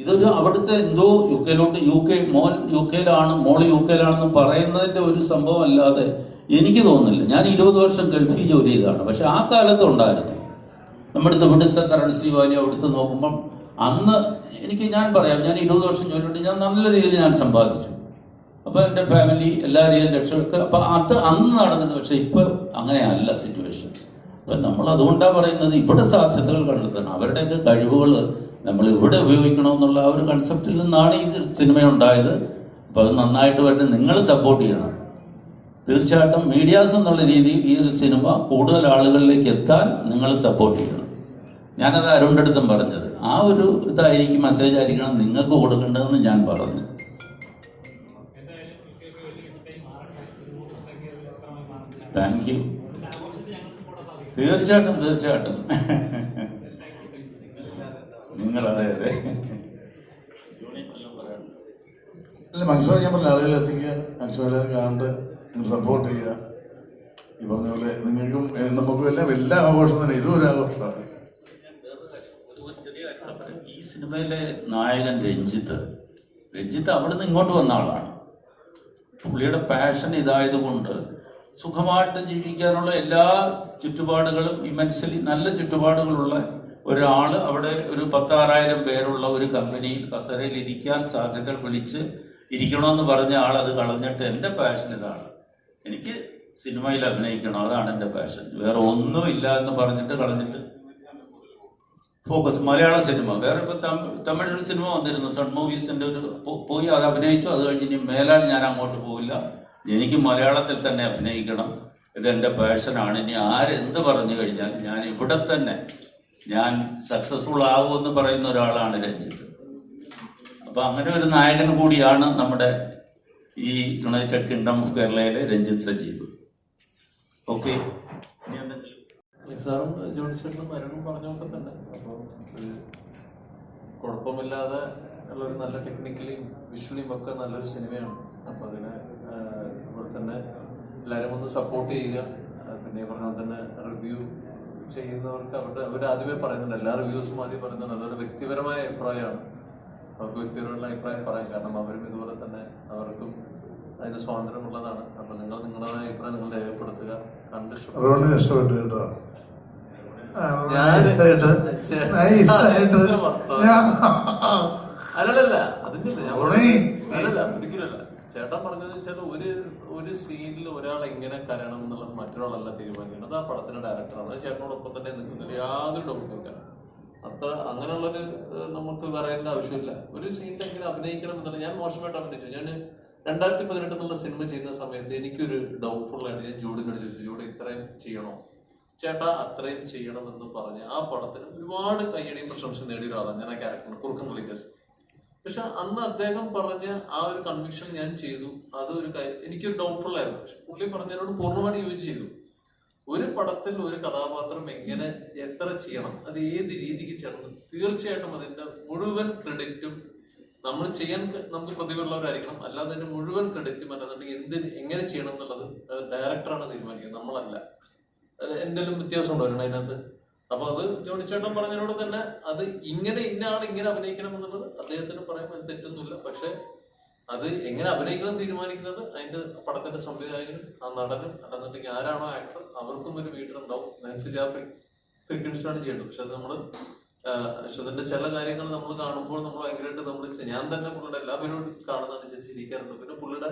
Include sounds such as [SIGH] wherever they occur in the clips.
ഇതൊരു അവിടുത്തെ എന്തോ യു കെയിലോട്ട് യു കെ മോൻ യു കെയിലാണ് മോൾ യു കെയിലാണെന്ന് പറയുന്നതിന്റെ ഒരു സംഭവം അല്ലാതെ എനിക്ക് തോന്നുന്നില്ല. ഞാൻ ഇരുപത് വർഷം ഗൾഫിൽ ജോലി ചെയ്തതാണ്. പക്ഷെ ആ കാലത്ത് ഉണ്ടായിരുന്നു. നമ്മുടെ ഇവിടുത്തെ കറൻസി വാല്യൂ അവിടുത്തെ നോക്കുമ്പം അന്ന് എനിക്ക് ഞാൻ പറയാം ഞാൻ ഇരുപത് വർഷം ജോലി ഞാൻ നല്ല രീതിയിൽ ഞാൻ സമ്പാദിച്ചു. അപ്പൊ എന്റെ ഫാമിലി എല്ലാ രീതിയിലും രക്ഷപ്പെട്ടു അപ്പൊ അത് അന്ന് നടന്നത് പക്ഷെ ഇപ്പൊ അങ്ങനെയല്ല സിറ്റുവേഷൻ അപ്പൊ നമ്മൾ അതുകൊണ്ടാണ് പറയുന്നത് ഇവിടെ സാധ്യതകൾ കണ്ടെത്തണം. അവരുടെയൊക്കെ കഴിവുകൾ നമ്മൾ ഇവിടെ ഉപയോഗിക്കണമെന്നുള്ള ആ ഒരു കൺസെപ്റ്റിൽ നിന്നാണ് ഈ സിനിമ ഉണ്ടായത്. അപ്പൊ അത് നന്നായിട്ട് വരട്ടെ നിങ്ങൾ സപ്പോർട്ട് ചെയ്യണം. തീർച്ചയായിട്ടും മീഡിയാസ് എന്നുള്ള രീതിയിൽ ഈ ഒരു സിനിമ കൂടുതൽ ആളുകളിലേക്ക് എത്താൻ നിങ്ങൾ സപ്പോർട്ട് ചെയ്യണം. ഞാനത് അരുണ്ടടുത്തും പറഞ്ഞത്. ആ ഒരു ഇതായിരിക്കും മെസ്സേജ് ആയിരിക്കണം നിങ്ങൾക്ക് കൊടുക്കേണ്ടതെന്ന് ഞാൻ പറഞ്ഞു. താങ്ക് യു തീർച്ചയായിട്ടും തീർച്ചയായിട്ടും. നിങ്ങൾ അതെ. അതെ അല്ല മനുഷ്യ ഞാൻ പറഞ്ഞ ആളുകളിൽ എത്തിക്കുക മനുഷ്യരെ കാണണ്ട് നിങ്ങൾ സപ്പോർട്ട് ചെയ്യുക. ഈ പറഞ്ഞ പോലെ നിങ്ങൾക്കും നമുക്കും എല്ലാം എല്ലാ ആഘോഷം തന്നെ ഇതും ഒരു ആഘോഷമാണ്. ഈ സിനിമയിലെ നായകൻ രഞ്ജിത്ത് രഞ്ജിത്ത് അവിടുന്ന് ഇങ്ങോട്ട് വന്ന ആളാണ്. പുള്ളിയുടെ പാഷൻ ഇതായതുകൊണ്ട് സുഖമായിട്ട് ജീവിക്കാനുള്ള എല്ലാ ചുറ്റുപാടുകളും ഇമൻസലി നല്ല ചുറ്റുപാടുകളുള്ള ഒരാൾ അവിടെ ഒരു പത്താറായിരം പേരുള്ള ഒരു കമ്പനിയിൽ കസരയിൽ ഇരിക്കാൻ സാധ്യതകൾ വിളിച്ച് ഇരിക്കണമെന്ന് പറഞ്ഞ ആൾ അത് കളഞ്ഞിട്ട് എന്റെ പാഷൻ ഇതാണ്. എനിക്ക് സിനിമയിൽ അഭിനയിക്കണം അതാണ് എന്റെ പാഷൻ വേറെ ഒന്നും ഇല്ല എന്ന് പറഞ്ഞിട്ട് കളഞ്ഞിട്ട് ഫോക്കസ് മലയാള സിനിമ. വേറെ ഇപ്പൊ തമി- തമിഴ് സിനിമ വന്നിരുന്നു സൺ മൂവീസിന്റെ ഒരു പോയി അത് അഭിനയിച്ചു. അത് കഴിഞ്ഞ് ഇനി മേലാൽ ഞാൻ അങ്ങോട്ട് പോവില്ല. എനിക്ക് മലയാളത്തിൽ തന്നെ അഭിനയിക്കണം. ഇത് എന്റെ പാഷനാണ് ഇനി ആരെന്ത് പറഞ്ഞു കഴിഞ്ഞാൽ ഞാൻ ഇവിടെ തന്നെ ഞാൻ സക്സസ്ഫുൾ ആവുമെന്ന് പറയുന്ന ഒരാളാണ് രഞ്ജിത്ത്. അപ്പൊ അങ്ങനെ ഒരു നായകൻ കൂടിയാണ് നമ്മുടെ ഈ യുണൈറ്റഡ് കിങ്ഡം ഓഫ് കേരളയിലെ രഞ്ജിത്ത് സജീവ്. ഓക്കെ സാറും ജോണി ചേട്ടനും അരുണും പറഞ്ഞൊക്കെ തന്നെ അപ്പോൾ കുഴപ്പമില്ലാതെ ഉള്ള ഒരു നല്ല ടെക്നിക്കലിയും വിഷ്വലിയും ഒക്കെ നല്ലൊരു സിനിമയാണ്. അപ്പോൾ അതിന് ഇവിടെ തന്നെ എല്ലാവരും ഒന്ന് സപ്പോർട്ട് ചെയ്യുക. പിന്നെ പറഞ്ഞ തന്നെ റിവ്യൂ ചെയ്യുന്നവർക്ക് അവരുടെ അവർ ആദ്യമേ പറയുന്നുണ്ട്. എല്ലാ റിവ്യൂസും ആദ്യം പറയുന്നുണ്ട്. അതൊരു വ്യക്തിപരമായ അഭിപ്രായമാണ്. അവർക്ക് വ്യക്തിപരമായ അഭിപ്രായം പറയാം. കാരണം അവരും ഇതുപോലെ തന്നെ അവർക്കും അതിന് സ്വാതന്ത്ര്യമുള്ളതാണ്. അപ്പോൾ നിങ്ങൾ നിങ്ങളുടേതായ അഭിപ്രായം നിങ്ങൾ രേഖപ്പെടുത്തുക. കണ്ട് [LAUGHS] ഞാൻ- [LAUGHS] അല്ലല്ല അതിന്റെ അല്ലല്ല ഒരിക്കലല്ല ചേട്ടൻ പറഞ്ഞത് വെച്ചാൽ ഒരു ഒരു സീനിൽ ഒരാൾ എങ്ങനെ കരയണം എന്നുള്ളത് മറ്റൊരാളല്ല തീരുമാനിക്കുന്നത്. ആ പടത്തിന്റെ ഡയറക്ടറാണ് അത് ചേട്ടനോടൊപ്പം തന്നെ നിൽക്കുന്നത് യാതൊരു ഡൗട്ടും ഇല്ല അത്ര അങ്ങനെയുള്ളൊരു നമുക്ക് പറയേണ്ട ആവശ്യമില്ല. ഒരു സീനിൽ എങ്ങനെ അഭിനയിക്കണം എന്നുള്ളത് ഞാൻ മോശമായിട്ട് അഭിനയിച്ചു. ഞാൻ രണ്ടായിരത്തി പതിനെട്ട് എന്നുള്ള സിനിമ ചെയ്യുന്ന സമയത്ത് എനിക്കൊരു ഡൗട്ട്ഫുൾ ആയിട്ട് ഞാൻ ജൂഡിനോട് ചോദിച്ചു ജൂഡ് ഇത്രയും ചെയ്യണോ? ചേട്ടാ അത്രയും ചെയ്യണമെന്ന് പറഞ്ഞ് ആ പടത്തിന് ഒരുപാട് കയ്യടിയും പ്രശംസ നേടിയ ഒരാളാണ് ഞാൻ ആ ക്യാരക്ടർ കുറുക്കം കളിക്കേസ് പക്ഷെ അന്ന് അദ്ദേഹം പറഞ്ഞ ആ ഒരു കൺവിക്ഷൻ ഞാൻ ചെയ്തു. അത് ഒരു എനിക്കൊരു ഡൗട്ട്ഫുൾ ആയിരുന്നു. പക്ഷെ പുള്ളി പറഞ്ഞതിനോട് പൂർണമായിട്ട് യോജിച്ച് ചെയ്തു. ഒരു പടത്തിൽ ഒരു കഥാപാത്രം എങ്ങനെ എത്ര ചെയ്യണം അത് ഏത് രീതിക്ക് ചെയ്യണം തീർച്ചയായിട്ടും അതിന്റെ മുഴുവൻ ക്രെഡിറ്റും നമ്മൾ ചെയ്യാൻ നമുക്ക് പ്രതിഭയുള്ളവരായിരിക്കണം അല്ലാതെ അതിന്റെ മുഴുവൻ ക്രെഡിറ്റും അല്ലാന്നുണ്ടെങ്കിൽ എന്ത് എങ്ങനെ ചെയ്യണം എന്നുള്ളത് ഡയറക്ടറാണ് തീരുമാനിക്കുന്നത്. നമ്മളല്ല. എന്തെങ്കിലും വ്യത്യാസം ഉണ്ടായിരുന്നു അതിനകത്ത് അപ്പൊ അത് ജോണിച്ചേട്ടൻ പറഞ്ഞതിനോട് തന്നെ അത് ഇങ്ങനെ ഇന്ന ആൾ ഇങ്ങനെ അഭിനയിക്കണം എന്നുള്ളത് അദ്ദേഹത്തിന് പറയാൻ ഒരു തെറ്റൊന്നുമില്ല. പക്ഷെ അത് എങ്ങനെ അഭിനയിക്കണം തീരുമാനിക്കുന്നത് അതിന്റെ പടത്തിന്റെ സംവിധായകനും ആ നടനും അല്ലെന്നുണ്ടെങ്കിൽ ആരാണോ ആക്ടർ അവർക്കും ഒരു ഉണ്ടാവും. നാൻസി ജാഫ്രി ഫിറ്റിൻസിനാണ് ചെയ്യേണ്ടത്. പക്ഷെ അത് നമ്മൾ അശ്വതിന്റെ ചില കാര്യങ്ങൾ നമ്മൾ കാണുമ്പോൾ നമ്മൾ ഭയങ്കരമായിട്ട് നമ്മൾ ഞാൻ തന്നെ പുള്ളിയുടെ എല്ലാ പരിപാടിയും കാണുന്നതനുസരിച്ച് ഇരിക്കാറുണ്ട് പിന്നെ പുള്ളിയുടെ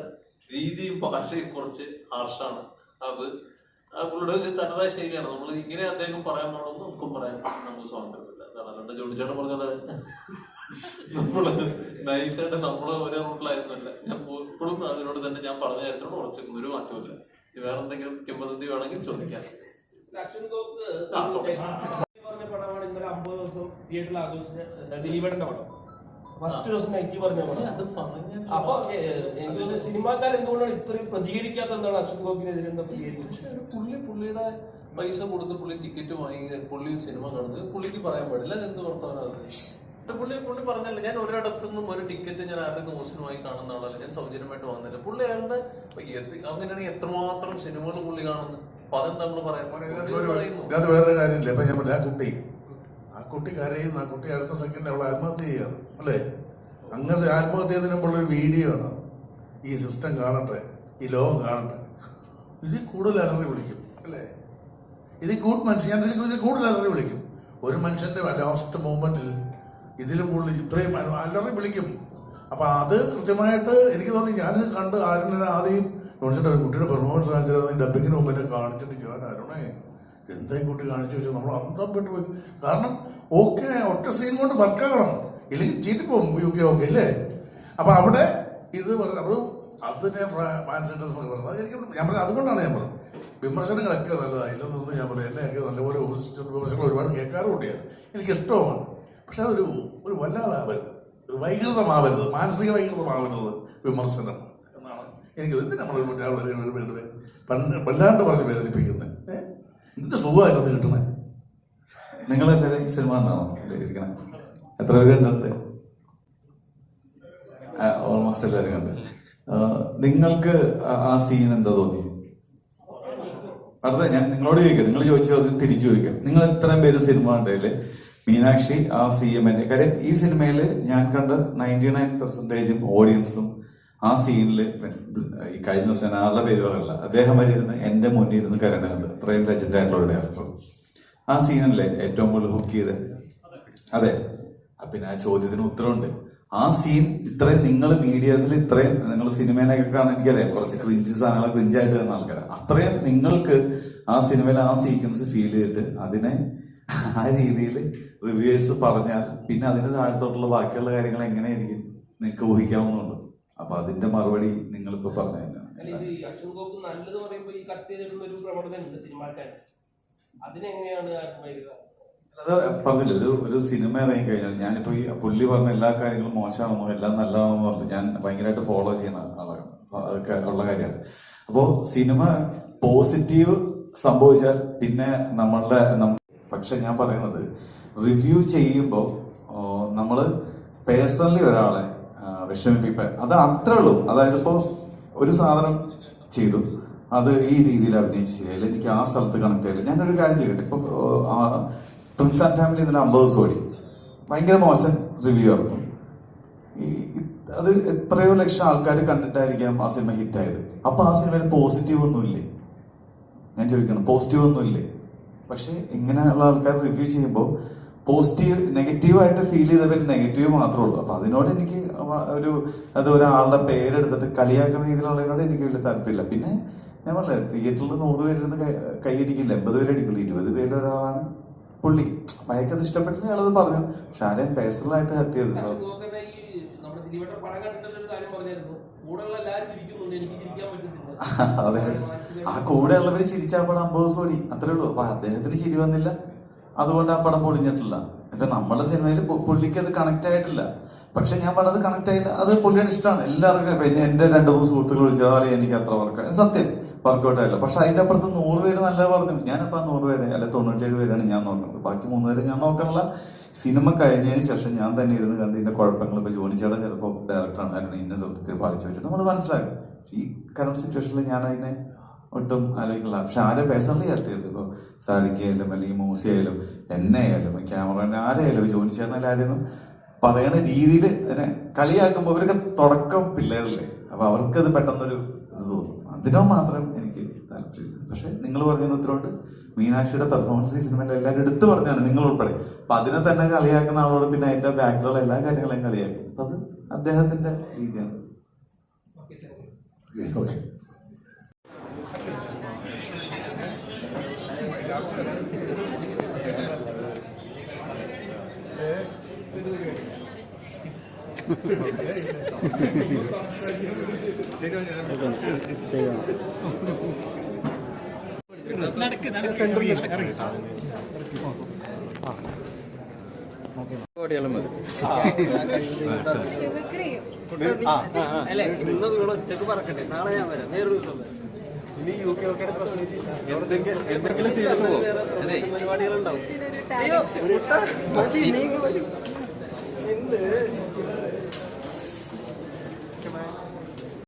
രീതിയും ഭാഷയും കുറച്ച് ഹാർഷാണ് അത് പുള്ളിയുടെ ഒരു തനതായ ശൈലിയാണ്. നമ്മൾ ഇങ്ങനെ അദ്ദേഹം പറയാൻ പാടുന്നു നമുക്കും പറയാൻ നമുക്ക് സ്വാതന്ത്ര്യമില്ല അതാണ് അല്ലാണ്ട് ജോലിച്ചേട്ടൻ പറഞ്ഞത്. നമ്മൾ നൈസായിട്ട് നമ്മൾ ഒരേ റൂട്ടിലായിരുന്നല്ല ഞാൻ ഇപ്പോഴും അതിനോട് തന്നെ ഞാൻ പറഞ്ഞ കാര്യത്തിനോട് ഉറച്ചിരുന്നു ഒരു മാറ്റമില്ല വേറെ എന്തെങ്കിലും കിംബദന്തി വേണമെങ്കിൽ ചോദിക്കാം. പറഞ്ഞ പടമാണ് ഇന്നലെ അമ്പത് ദിവസം തിയേറ്ററിൽ ആഘോഷിച്ച ദിലീപേട്ടന്റെ പടം. ഫസ്റ്റ് ദിവസം നെഗറ്റീവ് പറഞ്ഞ അപ്പൊ എനിക്ക് സിനിമാക്കാർ എന്തുകൊണ്ടാണ് ഇത്രയും പ്രതികരിക്കാത്ത എന്താണ് അശ്വിൻ ഗോപിനെതിരെ എന്താ പ്രതികരിക്കുന്നത്? പുള്ളി പുള്ളിയുടെ പൈസ കൊടുത്ത് പുള്ളി ടിക്കറ്റ് വാങ്ങി പുള്ളി സിനിമ കാണുന്നത് പുള്ളിക്ക് പറയാൻ പാടില്ല. അത് എന്ത് വർത്തമാനം അത് എന്നിട്ട് പുള്ളി പുള്ളി പറഞ്ഞല്ല ഞാൻ ഒരിടത്തുനിന്നും ഒരു ടിക്കറ്റ് ഞാൻ ആരുടെ ന്യൂസിനുമായി കാണുന്ന ആളല്ല. ഞാൻ സൗജന്യമായിട്ട് വാങ്ങുന്നില്ല. പുള്ളി അയാളുടെ അങ്ങനെയാണെങ്കിൽ എത്രമാത്രം സിനിമകൾ പുള്ളി കാണുന്നു? അപ്പൊ അതെന്താ നമ്മൾ പറയാം? വേറെ കാര്യമില്ല. ഇപ്പൊ ഞാൻ ആ കുട്ടി. ആ കുട്ടി കരയുന്നു. ആ കുട്ടി അടുത്ത സെക്കൻഡ് അവൾ ആത്മഹത്യ ചെയ്യാണ് അല്ലേ? അങ്ങനത്തെ ആത്മഹത്യ ചെയ്യുന്നതിന് ഒരു വീഡിയോ ആണ്. ഈ സിസ്റ്റം കാണട്ടെ ഈ ലോകം കാണട്ടെ. ഇതിൽ കൂടുതൽ അലറി വിളിക്കും അല്ലേ? ഇതിൽ കൂടുതൽ മനുഷ്യൻ ഞാൻ ഇതിൽ കൂടുതൽ അലറി വിളിക്കും. ഒരു മനുഷ്യന്റെ ലാസ്റ്റ് മൂമെന്റിൽ ഇതിലും കൂടുതൽ ഇത്രയും അലറി വിളിക്കും. അപ്പൊ അത് കൃത്യമായിട്ട് എനിക്ക് തോന്നി ഞാനിത് കണ്ട് ആരും ആദ്യം നോണിച്ചിട്ട് ഒരു കുട്ടിയുടെ പെർഫോമൻസ് കാണിച്ചിരുന്നു ഡബിങ്ങിന് മുമ്പ് എന്നെ കാണിച്ചിട്ട് ഞാൻ അരുണേ എന്താ ഈ കുട്ടി കാണിച്ചു വെച്ചാൽ നമ്മൾ അന്തം പോയി കാരണം ഓക്കെ ഒറ്റ സീൻ കൊണ്ട് വർക്കാകണം ഇല്ലെങ്കിൽ പോകും യു കെ ഒക്കെ ഇല്ലേ അപ്പൊ അവിടെ ഇത് പറഞ്ഞു അത് അതിനെ ഫാൻസിറ്റേഴ്സ് എന്നൊക്കെ പറഞ്ഞത് ഞാൻ പറഞ്ഞത് അതുകൊണ്ടാണ് ഞാൻ പറഞ്ഞത്. വിമർശനങ്ങളൊക്കെ നല്ലതാണ് ഇല്ലെന്നൊന്നും ഞാൻ പറയാം എന്നെയൊക്കെ നല്ലപോലെ വിമർശനങ്ങൾ ഒരുപാട് കേൾക്കാറുണ്ട് എനിക്ക് ഇഷ്ടമാണ്. പക്ഷെ അതൊരു ഒരു വല്ലാതാവരുത് ഒരു വൈകൃതമാവരുത്. മാനസിക വൈകൃതമാവരുത് വിമർശനം എന്നാണ് എനിക്ക് എന്ത് നമ്മൾ പണ്ട് വല്ലാണ്ട് പറഞ്ഞ് വേദനിപ്പിക്കുന്നത് എന്ത് സുഖമായിരുന്നു കിട്ടണേ നിങ്ങളെല്ലാവരും സിനിമ കണ്ടാണോ? ഇരിക്കണേ. എത്ര പേര് കണ്ടിട്ടുണ്ട്? ഓൾമോസ്റ്റ് എല്ലാവരും കണ്ടു. നിങ്ങൾക്ക് ആ- സീൻ എന്താ തോന്നി? അടുത്ത ഞാൻ നിങ്ങളോട് ചോദിക്കാം. നിങ്ങൾ ചോദിച്ചോ അത് തിരിച്ചു ചോദിക്കാം. നിങ്ങൾ ഇത്രയും പേര് സിനിമ കണ്ടതിൽ മീനാക്ഷി ആ സി എമ്മിന്റെ കാര്യം ഈ സിനിമയിൽ ഞാൻ കണ്ട നയന്റി നയൻ പെർസെന്റേജും ഓഡിയൻസും ആ സീനിൽ ഈ കഴിഞ്ഞ ദിവസം ആളുടെ പേര് പറയല്ല അദ്ദേഹം വരെ ഇരുന്ന് എന്റെ മുന്നിൽ ഇരുന്ന് കരണത് അത്രയും ലെജൻഡ് ആയിട്ടുള്ള ഒരു ഡയറക്ടർ ആ സീനല്ലേ ഏറ്റവും കൂടുതൽ ഹുക്ക് ചെയ്ത് അതെ. പിന്നെ ആ ചോദ്യത്തിന് ഉത്തരവുണ്ട്. ആ സീൻ ഇത്രയും നിങ്ങൾ മീഡിയസിൽ ഇത്രയും നിങ്ങൾ സിനിമയിലൊക്കെ കാണാൻ എനിക്കറിയാം കുറച്ച് ക്രിഞ്ച് സാധനങ്ങൾ ക്രിഞ്ചായിട്ട് കാണുന്ന ആൾക്കാരാണ് അത്രയും നിങ്ങൾക്ക് ആ സിനിമയിൽ ആ സീക്വൻസ് ഫീൽ ചെയ്തിട്ട് അതിനെ ആ രീതിയിൽ റിവ്യൂസ് പറഞ്ഞാൽ പിന്നെ അതിന് താഴത്തോട്ടുള്ള ബാക്കിയുള്ള കാര്യങ്ങൾ എങ്ങനെയായിരിക്കും നിങ്ങൾക്ക് ഊഹിക്കാവുന്നുണ്ട് അപ്പൊ അതിന്റെ മറുപടി നിങ്ങളിപ്പോ പറഞ്ഞു തന്നെയാണ് അത് പറഞ്ഞില്ല ഒരു ഒരു സിനിമ ഇറങ്ങി കഴിഞ്ഞാൽ ഞാനിപ്പോ ഈ പുള്ളി പറഞ്ഞ എല്ലാ കാര്യങ്ങളും മോശമാണെന്നോ എല്ലാം നല്ലതാണെന്നോ പറഞ്ഞു ഞാൻ ഭയങ്കരമായിട്ട് ഫോളോ ചെയ്യുന്ന ആളാണ്. അതൊക്കെ ഉള്ള കാര്യമാണ്. അപ്പോൾ സിനിമ പോസിറ്റീവ് സംഭവിച്ചാൽ പിന്നെ നമ്മളുടെ പക്ഷെ ഞാൻ പറയുന്നത് റിവ്യൂ ചെയ്യുമ്പോൾ നമ്മൾ പേഴ്സണലി ഒരാളെ വിഷമിപ്പിക്കാൻ അത് അത്രേ ഉള്ളൂ. അതായത് ഇപ്പോൾ ഒരു സാധനം ചെയ്തു അത് ഈ രീതിയിൽ അഭിനയിച്ച് ശരിയല്ല എനിക്ക് ആ സ്ഥലത്ത് കണക്ട് ചെയ്യില്ല ഞാനൊരു കാര്യം ചെയ്യട്ടെ ഇപ്പൊ പ്രിൻസ് ആൻഡ് ഫാമിലി ഇതിന് അമ്പത് ഓടി. ഭയങ്കര മോശം റിവ്യൂ ആയിരുന്നു ഈ അത് എത്രയോ ലക്ഷം ആൾക്കാർ കണ്ടിട്ടായിരിക്കാം ആ സിനിമ ഹിറ്റായത് അപ്പൊ ആ സിനിമയിൽ പോസിറ്റീവ് ഒന്നുമില്ലേ? ഞാൻ ചോദിക്കണം പോസിറ്റീവ് ഒന്നുമില്ലേ? പക്ഷെ ഇങ്ങനെയുള്ള ആൾക്കാർ റിവ്യൂ ചെയ്യുമ്പോൾ പോസിറ്റീവ് നെഗറ്റീവായിട്ട് ഫീൽ ചെയ്തവർ നെഗറ്റീവ് മാത്രമേ ഉള്ളൂ. അപ്പൊ അതിനോട് എനിക്ക് ഒരു അത് ഒരാളുടെ പേരെടുത്തിട്ട് കളിയാക്കുന്ന രീതിയിലുള്ളതിനോട് എനിക്ക് വലിയ താല്പര്യമില്ല. പിന്നെ ഞാൻ പറഞ്ഞില്ല തിയേറ്ററിൽ നൂറ് പേരിരുന്ന് കൈ- കൈയടിക്കില്ല. എൺപത് പേര് അടിക്കില്ല ഇരുപത് പേരിൽ ഒരാളാണ് പുള്ളി. ബൈക്ക് അത് ഇഷ്ടപ്പെട്ടില്ല അയാളത് പറഞ്ഞു. പക്ഷെ ആരെയും പേഴ്സണലായിട്ട് ഹർട്ട് ചെയ്തു അക്ഷൺ ഈ നമ്മുടെ ദിലീപേട്ടൻ പടം കണ്ടിട്ടുള്ള കാര്യം പറഞ്ഞായിരുന്നു. കൂടെയുള്ള എല്ലാവരും ചിരിക്കുന്നുണ്ട്. എനിക്ക് ചിരിക്കാൻ പറ്റുന്നില്ല. [LAUGHS] അതെ. ആ കൂടെ ഉള്ളവര് ചിരിച്ച ആ പടം അമ്പത് ദിവസം അത്രേ ഉള്ളൂ. അപ്പൊ അദ്ദേഹത്തിന് ചിരി വന്നില്ല. അതുകൊണ്ട് ആ പടം പൊളിഞ്ഞിട്ടില്ല. ഇപ്പൊ നമ്മളെ സിനിമയിൽ പുള്ളിക്ക് അത് കണക്ട് ആയിട്ടില്ല. പക്ഷെ ഞാൻ പറഞ്ഞത് കണക്ട് ആയില്ല. അത് പുള്ളിയുടെ ഇഷ്ടമാണ്. എല്ലാവർക്കും പിന്നെ എന്റെ രണ്ട് മൂന്ന് സുഹൃത്തുക്കൾ വിളിച്ചാൽ എനിക്ക് അത്ര വർക്ക് സത്യം. വർക്കൗട്ട് ആയില്ല പക്ഷെ അതിന്റെ അപ്പുറത്ത് നൂറ് പേര് നല്ല പറഞ്ഞു ഞാനിപ്പോ ആ നൂറ് പേരെ അല്ലെ തൊണ്ണൂറ്റേഴ് പേരാണ് ഞാൻ നോക്കുന്നത്. ബാക്കി മൂന്ന് പേരെ ഞാൻ നോക്കാനുള്ള സിനിമ കഴിഞ്ഞതിന് ശേഷം ഞാൻ തന്നെ ഇരുന്ന് കണ്ട് ഇതിന്റെ കുഴപ്പങ്ങൾ ഇപ്പൊ ജോണിച്ചേട്ടൻ ചിലപ്പോൾ ഡയറക്ടറാണ് കാരണം ഇന്ന സ്ഥലത്തിൽ പാലിച്ചു വെച്ചിട്ട് നമ്മൾ മനസ്സിലാക്കും. ഈ കറണ്ട് സിറ്റുവേഷനിൽ ഞാൻ അതിനെ ഒട്ടും ആലോചിക്കില്ല പക്ഷെ ആരെ പേഴ്സണലി ഹർട്ട് ചെയ്തത് ഇപ്പോൾ സാലിക്കയായാലും അല്ലെങ്കിൽ മൂസി ആയാലും എന്നെ ആയാലും ക്യാമറമാൻ ആരെയായാലും ജോലി ചേർന്നാലും ആരെയൊന്നും പറയുന്ന രീതിയിൽ അതിനെ കളിയാക്കുമ്പോൾ അവർക്ക് തുടക്കം പിള്ളേരല്ലേ? അപ്പൊ അവർക്കത് പെട്ടെന്നൊരു ഇത് തോന്നും. അതിനോ മാത്രം എനിക്ക് താല്പര്യമില്ല. പക്ഷെ നിങ്ങൾ പറഞ്ഞതിന് ഉത്തരവുണ്ട്. മീനാക്ഷിയുടെ പെർഫോമൻസ് ഈ സിനിമയിൽ എല്ലാവരും എടുത്തു പറഞ്ഞാണ് നിങ്ങൾ ഉൾപ്പെടെ. അപ്പൊ അതിനെ തന്നെ കളിയാക്കുന്ന ആളോട് പിന്നെ അതിന്റെ ബാക്കിലുള്ള എല്ലാ കാര്യങ്ങളെയും കളിയാക്കും. അപ്പൊ അത് അദ്ദേഹത്തിന്റെ രീതിയാണ്. ഓക്കെ യു ഓക്കെ അല്ലേ ഇന്ന് നിങ്ങൾ ഒറ്റയ്ക്ക് പറക്കട്ടെ നാളെ ഞാൻ വരാം വേറൊരു ദിവസം വരാം. എന്തെങ്കിലും ചെയ്തു പോകും പരിപാടികളുണ്ടാവും അയ്യോ, മതി, നീ. ഇന്ന്